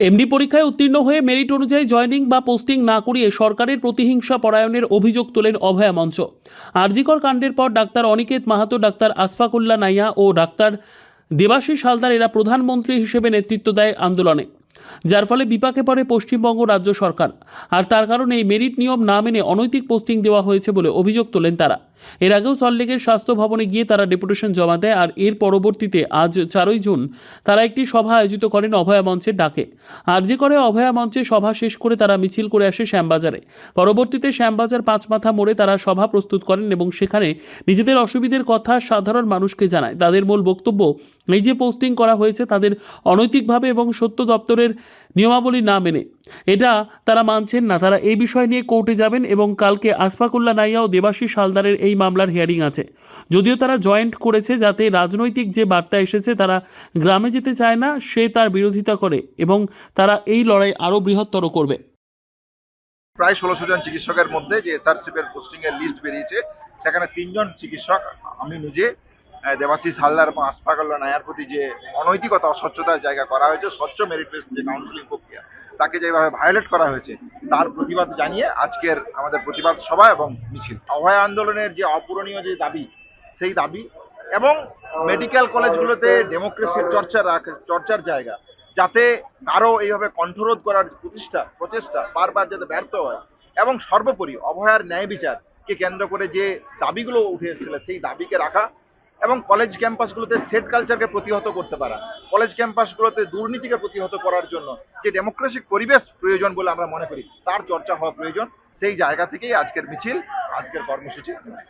MD পরীক্ষায় উত্তীর্ণ হয়ে মেরিট অনুযায়ী জয়েনিং বা পোস্টিং না করিয়ে সরকারের প্রতিহিংসা পরায়ণের অভিযোগ তোলেন অভয়া মঞ্চ। আরজিকর কাণ্ডের পর ডাক্তার অনিকেত মাহাতো, ডাক্তার আসফাকুল্লা নাইয়া ও ডাক্তার দেবাশিস হালদার এরা প্রধানমন্ত্রী হিসেবে নেতৃত্ব দেয় আন্দোলনে, যার ফলে বিপাকে পড়ে পশ্চিমবঙ্গ রাজ্য সরকার। আর তার কারণে এই মেরিট নিয়ম না মেনে অনৈতিক পোস্টিং দেওয়া হয়েছে বলে অভিযোগ তোলেন তারা। এর আগেও সল্টলেকের স্বাস্থ্য ভবনে গিয়ে তারা ডেপুটেশন জমা দেয় আর এর পরবর্তীতে আজ চারই জুন তারা একটি সভা আয়োজিত করেন অভয়া মঞ্চের ডাকে। আরজি করে অভয়া মঞ্চে সভা শেষ করে তারা মিছিল করে আসে শ্যামবাজারে। পরবর্তীতে শ্যামবাজার পাঁচমাথা মোড়ে তারা সভা প্রস্তুত করেন এবং সেখানে নিজেদের অসুবিধের কথা সাধারণ মানুষকে জানায়। তাদের মূল বক্তব্য, এই যে পোস্টিং করা হয়েছে তাদের অনৈতিকভাবে এবং সত্য দপ্তরের নিয়মাবলী না মেনে। এটা তারা মানছেন না। তারা এই বিষয় নিয়ে কোর্টে যাবেন এবং কালকে আসফাকুল্লা নাইয়া ও দেবাশিস হালদারের এই মামলার হিয়ারিং আছে। যদিও তারা জয়েন্ট করেছে যাতে রাজনৈতিক যে বার্তা এসেছে তারা গ্রামে যেতে চায় না, সে তার বিরোধিতা করে এবং তারা এই লড়াই আরও বৃহত্তর করবে। প্রায় ষোলোশো জন চিকিৎসকের মধ্যে যে এসআরসিপ এর পোস্টিং এর লিস্ট বেরিয়েছে, সেখানে তিনজন চিকিৎসক আমি নিজে দেবাশিস হালদার এবং আসফাকুল্লা নায়ার প্রতি যে অনৈতিকতা, অস্বচ্ছতার জায়গা করা হয়েছে, স্বচ্ছ মেরিট লিস্ট যে কাউন্সিলিং প্রক্রিয়া, তাকে যেভাবে ভায়োলেট করা হয়েছে, তার প্রতিবাদ জানিয়ে আজকের আমাদের প্রতিবাদ সভা এবং মিছিল। অভয় আন্দোলনের যে অপূরণীয় যে দাবি, সেই দাবি এবং মেডিকেল কলেজগুলোতে ডেমোক্রেসির চর্চা চর্চার জায়গা, যাতে কারও এইভাবে কণ্ঠরোধ করার প্রতিষ্ঠা, প্রচেষ্টা বারবার যাতে ব্যর্থ হয় এবং সর্বোপরি অভয়ার ন্যায় বিচারকে কেন্দ্র করে যে দাবিগুলো উঠে এসেছিল, সেই দাবিকে রাখা এবং কলেজ ক্যাম্পাসগুলোতে থ্রেড কালচারকে প্রতিহত করতে পারা। কলেজ ক্যাম্পাসগুলোতে দুর্নীতিকে প্রতিহত করার জন্য যে ডেমোক্রেসিক পরিবেশ প্রয়োজন বলে আমরা মনে করি, তার চর্চা হওয়া প্রয়োজন। সেই জায়গা থেকেই আজকের মিছিল, আজকের কর্মসূচি।